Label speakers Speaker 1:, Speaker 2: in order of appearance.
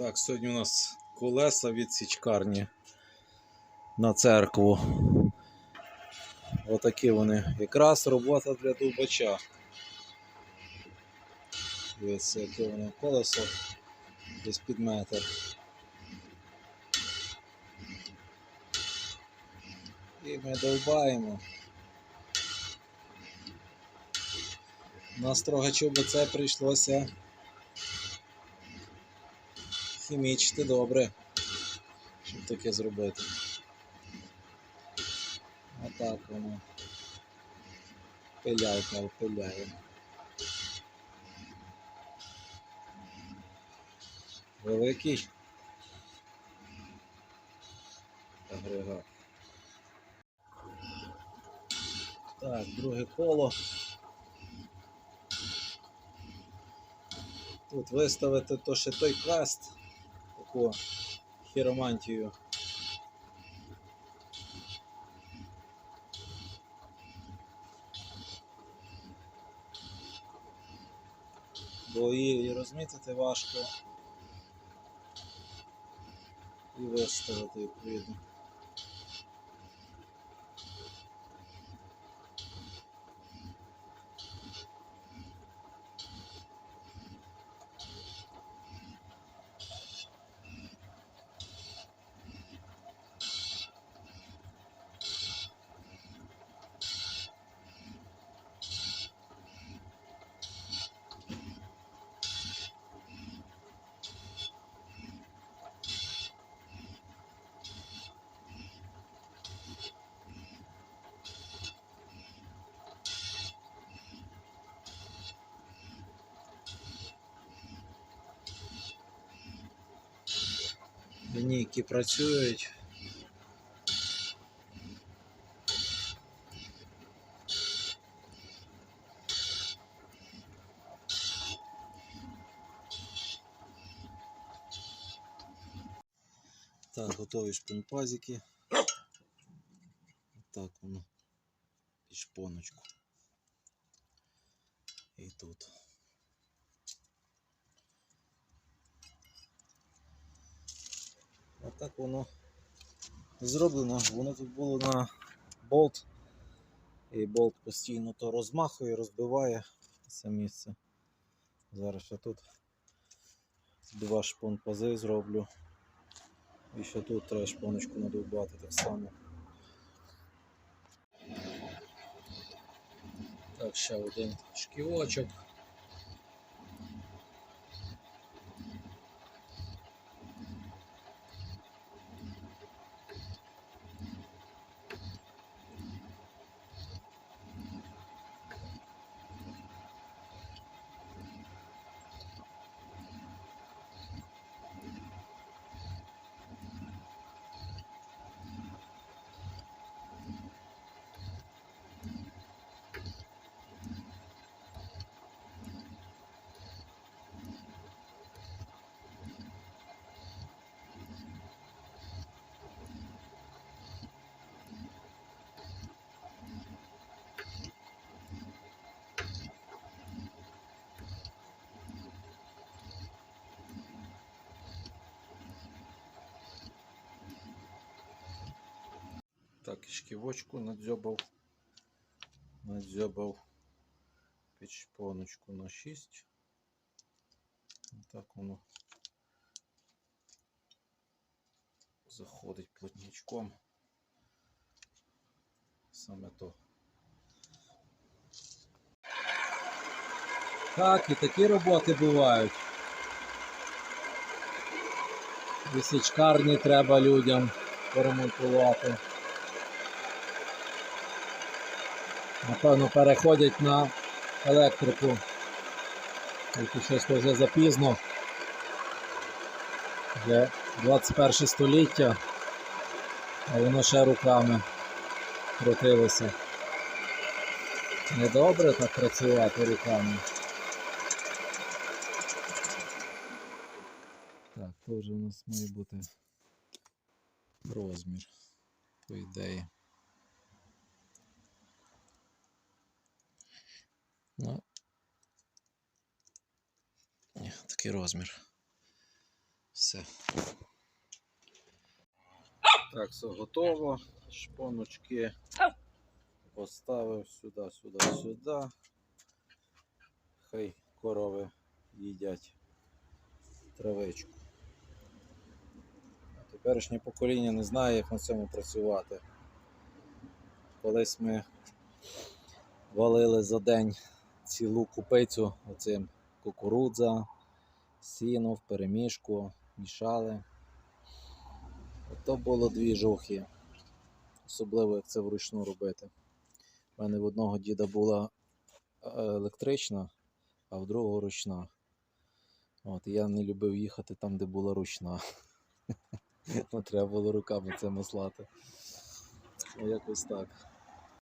Speaker 1: Так, сьогодні у нас колеса від січкарні на церкву. Отакі вони. Якраз робота для довбача. Дивіться, яке воно колесо десь під метр. І ми довбаємо. Нас трохи чоботе прийшлося хімічити добре, щоб таке зробити. Отак воно. Пиляйка пиляє. Великий агрегат. Так, друге коло. Тут виставити то ще той каст, таку хіромантію. Бо її розмітити важко. І виставити відповідно. Лінійки працюють. Так, готові шпинпазики. Так воно. І шпоночку. І тут. А так воно зроблено. Воно тут було на болт. І болт постійно то розмахує, розбиває це місце. Зараз ще тут два шпонпази зроблю. І ще тут треба шпоночку надовбати так само. Так, ще один шківочок. Так, і шківочку надзьобав. Надзьобав підшпоночку на 6. Так воно заходить плотничком. Саме то. Так, і такі роботи бувають. Висічкарні треба людям поремонтувати. Напевно, переходять на електрику. Тільки щось вже запізно. Вже 21 століття, а воно ще руками крутилося. Недобре так працювати руками. Так, то вже у нас має бути розмір, по ідеї. Ну, такий розмір. все. Так, все готово. Шпоночки поставив сюди, сюди, сюди. Хай корови їдять травичку. Теперішнє покоління не знає, як на цьому працювати. Колись ми валили за день цілу купицю оцим кукурудза, сіно в перемішку, мішали. Ото було дві жухи. Особливо як це вручну робити. У мене в одного діда була е, електрична, а в другого ручна. От, я не любив їхати там, де була ручна. Ну, треба було руками це маслати. Ну, якось так.